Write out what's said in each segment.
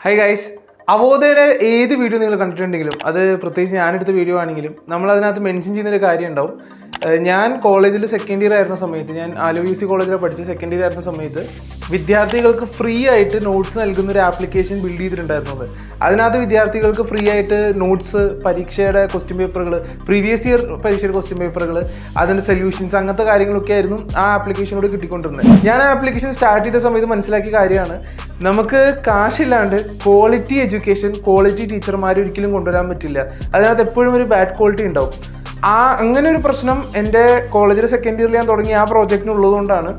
High guys അവോധയുടെ ഏത് video നിങ്ങൾ കണ്ടിട്ടുണ്ടെങ്കിലും അത് പ്രത്യേകിച്ച് ഞാനെടുത്ത വീഡിയോ ആണെങ്കിലും നമ്മൾ അതിനകത്ത് മെൻഷൻ ചെയ്യുന്നൊരു കാര്യം ഉണ്ടാവും. ഞാൻ കോളേജിൽ സെക്കൻഡ് ഇയർ ആയിരുന്ന സമയത്ത് ഞാൻ ആലോ യു സി കോളേജിൽ പഠിച്ച സെക്കൻഡ് ഇയർ ആയിരുന്ന സമയത്ത് വിദ്യാർത്ഥികൾക്ക് ഫ്രീ ആയിട്ട് നോട്ട്സ് നൽകുന്ന ഒരു ആപ്ലിക്കേഷൻ ബിൽഡ് ചെയ്തിട്ടുണ്ടായിരുന്നത് അതിനകത്ത് വിദ്യാർത്ഥികൾക്ക് ഫ്രീ ആയിട്ട് നോട്ട്സ് പരീക്ഷയുടെ ക്വസ്റ്റ്യൻ പേപ്പറുകൾ പ്രീവിയസ് ഇയർ പരീക്ഷയുടെ ക്വസ്റ്റ്യൻ പേപ്പറുകൾ അതിന്റെ സൊല്യൂഷൻസ് അങ്ങനത്തെ കാര്യങ്ങളൊക്കെ ആയിരുന്നു ആ ആപ്ലിക്കേഷനോട് കിട്ടിക്കൊണ്ടിരുന്നത്. ഞാൻ ആ ആപ്ലിക്കേഷൻ സ്റ്റാർട്ട് ചെയ്ത സമയത്ത് മനസ്സിലാക്കിയ കാര്യമാണ് നമുക്ക് കാശില്ലാണ്ട് ക്വാളിറ്റി എഡ്യൂക്കേഷൻ ക്വാളിറ്റി ടീച്ചർമാർ ഒരിക്കലും കൊണ്ടുവരാൻ പറ്റില്ല. അതിനകത്ത് എപ്പോഴും ഒരു ബാഡ് ക്വാളിറ്റി ഉണ്ടാവും. ആ അങ്ങനെ ഒരു പ്രശ്നം എന്റെ കോളേജിൽ സെക്കൻഡ് ഇയറിൽ ഞാൻ തുടങ്ങിയ ആ പ്രോജക്റ്റിന് ഉള്ളതുകൊണ്ടാണ്.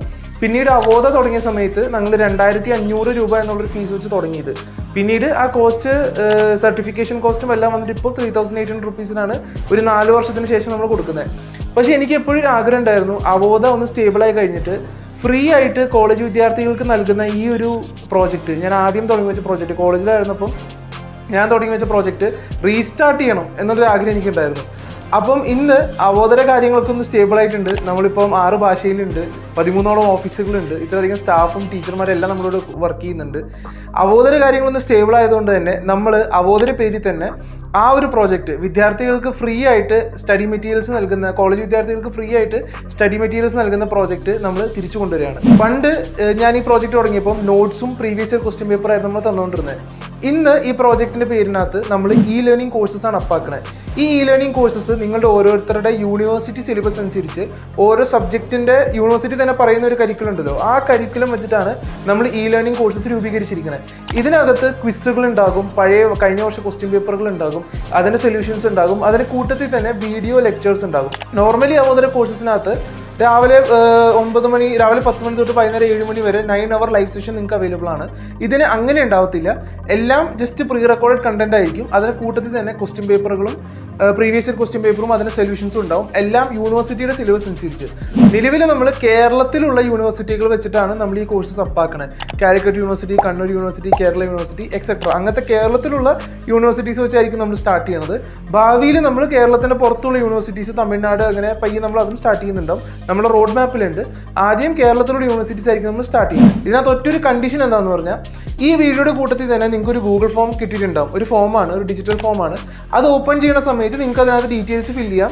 പിന്നീട് അവോധ തുടങ്ങിയ സമയത്ത് ഞങ്ങൾ രണ്ടായിരത്തി അഞ്ഞൂറ് രൂപ എന്നുള്ളൊരു ഫീസ് വെച്ച് തുടങ്ങിയത്. പിന്നീട് ആ കോസ്റ്റ് സർട്ടിഫിക്കേഷൻ കോസ്റ്റും എല്ലാം വന്നിട്ട് ഇപ്പോൾ ത്രീ തൗസൻഡ് എയ്റ്റ് ഹൺഡ്രഡ് റുപ്പീസിനാണ് ഒരു നാല് വർഷത്തിന് ശേഷം നമ്മൾ കൊടുക്കുന്നത് പക്ഷേ എനിക്ക് എപ്പോഴും ഒരു ആഗ്രഹം ഉണ്ടായിരുന്നു. അവോധ ഒന്ന് സ്റ്റേബിളായി കഴിഞ്ഞിട്ട് ഫ്രീ ആയിട്ട് കോളേജ് വിദ്യാർത്ഥികൾക്ക് നൽകുന്ന ഈ ഒരു പ്രോജക്റ്റ് ഞാൻ ആദ്യം തുടങ്ങി വെച്ച പ്രോജക്റ്റ് കോളേജിലായിരുന്നപ്പം ഞാൻ തുടങ്ങി വെച്ച പ്രോജക്റ്റ് റീസ്റ്റാർട്ട് ചെയ്യണം എന്നുള്ളൊരു ആഗ്രഹം എനിക്കുണ്ടായിരുന്നു. അപ്പം ഇന്ന് അവോധര കാര്യങ്ങളൊക്കെ ഒന്ന് സ്റ്റേബിൾ ആയിട്ടുണ്ട്. നമ്മളിപ്പം ആറ് ഭാഷയിലുണ്ട്. പതിമൂന്നോളം ഓഫീസുകളുണ്ട്. ഇത്രയധികം സ്റ്റാഫും ടീച്ചർമാരെല്ലാം നമ്മളോട് വർക്ക് ചെയ്യുന്നുണ്ട്. അവോധര കാര്യങ്ങളൊന്നും സ്റ്റേബിൾ ആയതുകൊണ്ട് തന്നെ നമ്മൾ അവോധര പേരിൽ തന്നെ ആ ഒരു പ്രോജക്റ്റ് വിദ്യാർത്ഥികൾക്ക് ഫ്രീ ആയിട്ട് സ്റ്റഡി മെറ്റീരിയൽസ് നൽകുന്ന കോളേജ് വിദ്യാർത്ഥികൾക്ക് ഫ്രീ ആയിട്ട് സ്റ്റഡി മെറ്റീരിയൽസ് നൽകുന്ന പ്രോജക്റ്റ് നമ്മൾ തിരിച്ചു കൊണ്ടുവരികയാണ്. പണ്ട് ഞാൻ ഈ പ്രോജക്റ്റ് തുടങ്ങിയപ്പോൾ നോട്ട്സും പ്രീവിയസ് ഇയർ ക്വസ്റ്റ്യൻ പേപ്പറായിരുന്നു നമ്മൾ തന്നുകൊണ്ടിരുന്നത് ഇന്ന് ഈ പ്രോജക്റ്റിന്റെ പേരിനകത്ത് നമ്മൾ ഇ ലേണിംഗ് കോഴ്സസ് ആണ് അപ്പാക്കുന്നത് ഈ ഇ ലേണിംഗ് കോഴ്സസ് നിങ്ങളുടെ ഓരോരുത്തരുടെ യൂണിവേഴ്സിറ്റി സിലബസ് അനുസരിച്ച് ഓരോ സബ്ജക്റ്റിന്റെ യൂണിവേഴ്സിറ്റി തന്നെ പറയുന്ന ഒരു കരിക്കുലം ഉണ്ടല്ലോ. ആ കരിക്കുലം വെച്ചിട്ടാണ് നമ്മൾ ഇ ലേണിംഗ് കോഴ്സസ് രൂപീകരിച്ചിരിക്കുന്നത് ഇതിനകത്ത് ക്വിസുകൾ ഉണ്ടാകും പഴയ കഴിഞ്ഞ വർഷം ക്വസ്റ്റ്യൻ പേപ്പറുകൾ ഉണ്ടാകും അതിന്റെ സൊല്യൂഷൻസ് ഉണ്ടാകും അതിന് കൂട്ടത്തിൽ തന്നെ വീഡിയോ ലെക്ചേഴ്സ് ഉണ്ടാകും. നോർമലി അവതര കോഴ്സസിനകത്ത് രാവിലെ ഒമ്പത് മണി രാവിലെ പത്ത് മണി തൊട്ട് വൈകുന്നേരം ഏഴ് മണി വരെ നയൻ അവർ ലൈവ് സെഷൻ നിങ്ങൾക്ക് അവൈലബിൾ ആണ്. ഇതിന് അങ്ങനെ ഉണ്ടാവത്തില്ല. എല്ലാം ജസ്റ്റ് പ്രീ റെക്കോർഡഡ് കണ്ടന്റ് ആയിരിക്കും. അതിന് കൂട്ടത്തിൽ തന്നെ ക്വസ്റ്റ്യൻ പേപ്പറുകളും പ്രീവിയസ് ഇയർ ക്വസ്റ്റ്യൻ പേപ്പറും അതിന് സൊല്യൂഷൻസും ഉണ്ടാവും. എല്ലാം യൂണിവേഴ്സിറ്റിയുടെ സിലബസ് അനുസരിച്ച്. നിലവിൽ നമ്മൾ കേരളത്തിലുള്ള യൂണിവേഴ്സിറ്റികൾ വെച്ചിട്ടാണ് നമ്മൾ ഈ course അപ്പാക്കണത് Calicut university Kannur university Kerala university etcetera അങ്ങനത്തെ കേരളത്തിലുള്ള യൂണിവേഴ്സിറ്റീസ് വെച്ചായിരിക്കും നമ്മൾ സ്റ്റാർട്ട് ചെയ്യുന്നത് ഭാവിയിൽ നമ്മൾ കേരളത്തിന്റെ പുറത്തുള്ള യൂണിവേഴ്സിറ്റീസ് തമിഴ്നാട് അങ്ങനെ പയ്യെ നമ്മൾ അതും സ്റ്റാർട്ട് ചെയ്യുന്നുണ്ടാവും. നമ്മുടെ റോഡ് മാപ്പിലുണ്ട് ആദ്യം കേരളത്തിലുള്ള യൂണിവേഴ്സിറ്റീസ് ആയിരിക്കും നമ്മൾ സ്റ്റാർട്ട് ചെയ്യുന്നത്. ഇതിനകത്ത് ഒറ്റൊരു കണ്ടീഷൻ എന്താണെന്ന് പറഞ്ഞാൽ ഈ വീഡിയോയുടെ കൂട്ടത്തിൽ തന്നെ നിങ്ങൾക്ക് ഒരു ഗൂഗിൾ ഫോം കിട്ടിയിട്ടുണ്ടാവും. ഒരു ഫോമാണ് ഒരു ഡിജിറ്റൽ ഫോമാണ് അത് ഓപ്പൺ ചെയ്യുന്ന സമയത്ത് നിങ്ങൾക്ക് അതിനകത്ത് ഡീറ്റെയിൽസ് ഫില്ല് ചെയ്യാം.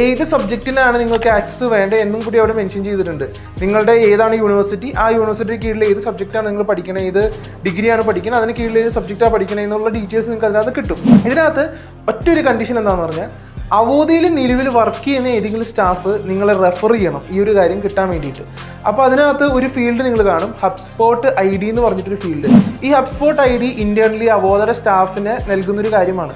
ഏത് സബ്ജക്റ്റിനാണ് നിങ്ങൾക്ക് ആക്സസ് വേണ്ടത് എന്നും കൂടി അവിടെ മെൻഷൻ ചെയ്തിട്ടുണ്ട്. നിങ്ങളുടെ ഏതാണ് യൂണിവേഴ്സിറ്റി ആ യൂണിവേഴ്സിറ്റി കീഴിൽ ഏത് സബ്ജക്റ്റാണ് നിങ്ങൾ പഠിക്കണത് ഏത് ഡിഗ്രിയാണ് പഠിക്കുന്നത് അതിന് കീഴിൽ ഏത് സബ്ജക്റ്റാണ് പഠിക്കണത് എന്നുള്ള ഡീറ്റെയിൽസ് നിങ്ങൾക്ക് അതിനകത്ത് കിട്ടും. ഇതിനകത്ത് ഒറ്റൊരു കണ്ടീഷൻ എന്താണെന്ന് പറഞ്ഞാൽ അവോധയിൽ നിലവിൽ വർക്ക് ചെയ്യുന്ന ഏതെങ്കിലും സ്റ്റാഫ് നിങ്ങളെ റെഫർ ചെയ്യണം. ഈ ഒരു കാര്യം കിട്ടാൻ വേണ്ടിയിട്ട്. അപ്പോൾ അതിനകത്ത് ഒരു ഫീൽഡ് നിങ്ങൾ കാണും. ഹബ്സ്പോട്ട് ഐ ഡി എന്ന് പറഞ്ഞിട്ടൊരു ഫീൽഡ് ഈ ഹബ്സ്പോട്ട് ഐ ഡി ഇന്റേണലി അവോധര സ്റ്റാഫിന് നൽകുന്നൊരു കാര്യമാണ്.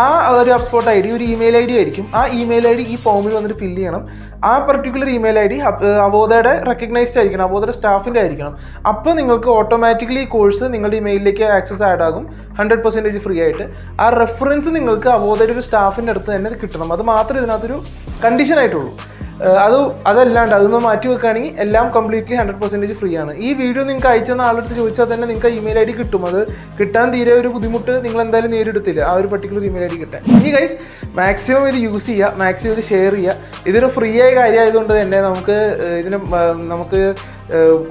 ആ ഒരു ഹബ്സ്പോട്ട് ഐ ഡി ഒരു ഇമെയിൽ ഐ ഡി ആയിരിക്കും. ആ ഇമെയിൽ ഐ ഡി ഈ ഫോമിൽ വന്നിട്ട് ഫില്ല് ചെയ്യണം. ആ പർട്ടിക്കുലർ ഇമെയിൽ ഐ ഡി അവോധയുടെ റെക്കഗ്നൈസ്ഡ് ആയിരിക്കണം അവോദയുടെ സ്റ്റാഫിന്റെ ആയിരിക്കണം. അപ്പോൾ നിങ്ങൾക്ക് ഓട്ടോമാറ്റിക്കലി ഈ കോഴ്സ് നിങ്ങളുടെ ഇമെയിലിലേക്ക് ആക്സസ് ആഡ് ആകും ഹൺഡ്രഡ് പെർസെന്റേജ് ഫ്രീ ആയിട്ട്. ആ റെഫറൻസ് നിങ്ങൾക്ക് അവോദയുടെ ഒരു സ്റ്റാഫിന്റെ അടുത്ത് തന്നെ കിട്ടണം. അത് മാത്രമേ ഇതിനകത്തൊരു കണ്ടീഷൻ ആയിട്ടുള്ളൂ. അത് അതല്ലാണ്ട് അതൊന്ന് മാറ്റി വെക്കുകയാണെങ്കിൽ എല്ലാം കംപ്ലീറ്റ്ലി ഹൺഡ്രഡ് പെർസെന്റേജ് ഫ്രീ ആണ്. ഈ വീഡിയോ നിങ്ങൾക്ക് അയച്ചെന്ന ആളെടുത്ത് ചോദിച്ചാൽ തന്നെ നിങ്ങൾക്ക് ഇമെയിൽ ഐ ഡി കിട്ടും. അത് കിട്ടാൻ തീരെ ഒരു ബുദ്ധിമുട്ട് നിങ്ങൾ എന്തായാലും നേരിടത്തില്ല. ആ ഒരു പർട്ടിക്കുലർ ഇമെയിൽ ഐ ഡി കിട്ടാൻ. ഇനി ഗൈസ് മാക്സിമം ഇത് യൂസ് ചെയ്യുക മാക്സിമം ഇത് ഷെയർ ചെയ്യുക. ഇതൊരു ഫ്രീ ആയ കാര്യമായതുകൊണ്ട് തന്നെ നമുക്ക് ഇതിന് നമുക്ക്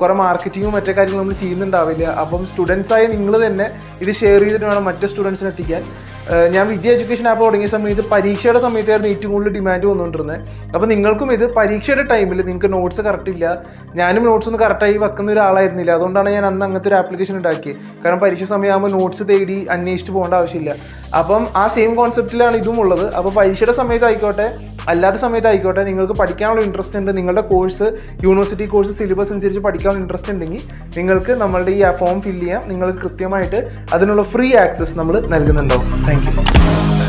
കുറേ മാർക്കറ്റിങ്ങും മറ്റേ കാര്യങ്ങളും നമ്മൾ ചെയ്യുന്നുണ്ടാവില്ല. അപ്പം സ്റ്റുഡൻസായ നിങ്ങൾ തന്നെ ഇത് ഷെയർ ചെയ്തിട്ട് വേണം മറ്റു സ്റ്റുഡൻസിന് എത്തിക്കാൻ. ഏഹ് ഞാൻ വിദ്യ എഡ്യൂക്കേഷൻ ആപ്പ് തുടങ്ങിയ സമയത്ത് പരീക്ഷയുടെ സമയത്തായിരുന്നു ഏറ്റവും കൂടുതൽ ഡിമാൻഡ് വന്നുകൊണ്ടിരുന്നത് അപ്പോൾ നിങ്ങൾക്കും ഇത് പരീക്ഷയുടെ ടൈമിൽ നിങ്ങൾക്ക് നോട്ട്സ് കറക്റ്റ് ഇല്ല. ഞാനും നോട്ട്സ് ഒന്നും കറക്റ്റായി വെക്കുന്ന ഒരാളായിരുന്നില്ല. അതുകൊണ്ടാണ് ഞാൻ അന്ന് അങ്ങനത്തെ ഒരു ആപ്ലിക്കേഷൻ ഉണ്ടാക്കിയത് കാരണം പരീക്ഷ സമയമാകുമ്പോൾ നോട്ട്സ് തേടി അന്വേഷിച്ച് പോകേണ്ട ആവശ്യമില്ല. അപ്പം ആ സെയിം കോൺസെപ്റ്റിലാണ് ഇതും ഉള്ളത്. അപ്പോൾ പരീക്ഷയുടെ സമയത്ത് ആയിക്കോട്ടെ അല്ലാത്ത സമയത്ത് ആയിക്കോട്ടെ നിങ്ങൾക്ക് പഠിക്കാനുള്ള ഇൻട്രസ്റ്റ് ഉണ്ട് നിങ്ങളുടെ കോഴ്സ് യൂണിവേഴ്സിറ്റി കോഴ്സ് സിലബസ് അനുസരിച്ച് പഠിക്കാനുള്ള ഇൻട്രസ്റ്റ് ഉണ്ടെങ്കിൽ നിങ്ങൾക്ക് നമ്മളുടെ ഈ ഫോം ഫില്ല് ചെയ്യാം. നിങ്ങൾക്ക് കൃത്യമായിട്ട് അതിനുള്ള ഫ്രീ ആക്സസ് നമ്മൾ നൽകുന്നുണ്ടാവും. താങ്ക്